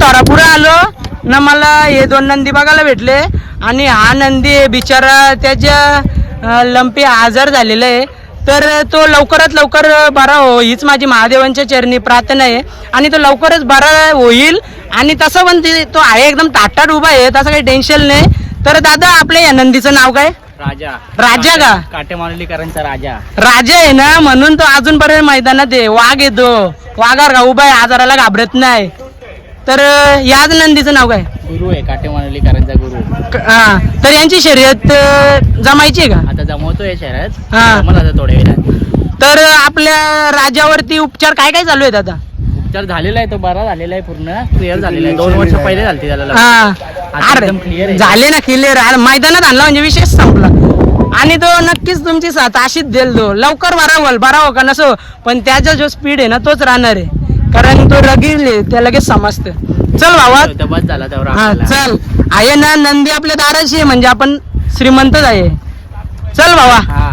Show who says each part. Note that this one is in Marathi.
Speaker 1: थोरापुरा आलो. ना मला हे दोन नंदी बघायला भेटले. आणि हा नंदी बिचारा त्याच्या लंपी आजार झालेला आहे. तर तो लवकरात लवकर बरा हो हीच माझी महादेवांच्या चरणी प्रार्थना आहे. आणि तो लवकरच बरा होईल. आणि तसं पण ते- तो आहे एकदम ताटाट उभा आहे तसं काही टेन्शन नाही. तर दादा आपल्या या नंदीचं नाव काय?
Speaker 2: राजा.
Speaker 1: राजा का?
Speaker 2: काटेमानुलीकरांचा राजा.
Speaker 1: राजा आहे ना म्हणून तो अजूनपर्यंत मैदानात आहे. वाघ येतो. वाघार का उभा आहे आजाराला घाबरत नाही. तर याच नंदीचं नाव काय?
Speaker 2: गुरु आहे काटेमानुलीकरांचा गुरु.
Speaker 1: क- हा. तर यांची शर्यत अं, जमायची आहे का?
Speaker 2: आता जमवतोय शहरात
Speaker 1: हा.
Speaker 2: मला आता थोड्या वेळात.
Speaker 1: तर आपल्या राजावरती उपचार काय काय चालू आहेत आता?
Speaker 2: उपचार झालेला आहे तो बरा झालेला आहे पूर्ण. क्लिअर झालेला आहे. दोन वर्ष पहिले झालते त्याला लग्न.
Speaker 1: हा.
Speaker 2: आता
Speaker 1: अरे
Speaker 2: एकदम clear आहे.
Speaker 1: झाले ना क्लिअर मैदानात आणला म्हणजे विशेष संपला. आणि तो नक्कीच तुमची साथ अशीच देईल तो. लवकर बरा होल बरा हो का नसो? पण त्याचा जो स्पीड आहे ना तोच राहणार आहे. कारण तो रगील त्या लगेच समजतं. चल भावा.
Speaker 2: तो बस झाला तेवढा
Speaker 1: हा
Speaker 2: आपल्याला.
Speaker 1: चल. आहे ना नंदी आपल्या दाराशी आहे म्हणजे आपण श्रीमंतच आहे. चल भावा.
Speaker 2: हा.